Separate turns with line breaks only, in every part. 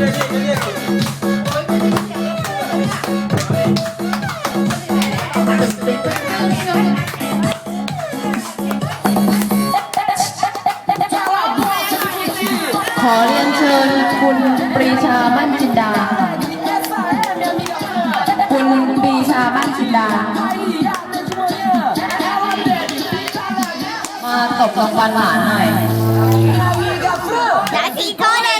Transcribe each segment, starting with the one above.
ขอเรียนเชิญคุณปรีชาบัานจินดา คุณปรีชาบัานจินดา มาตบรางวัลหลานหน่อย
ราทีกร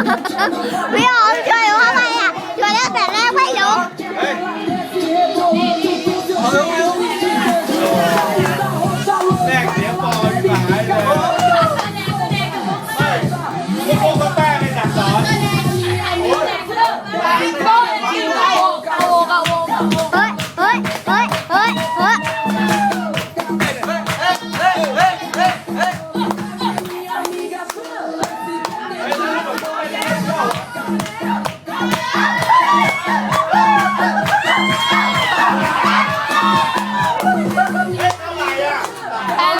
不要。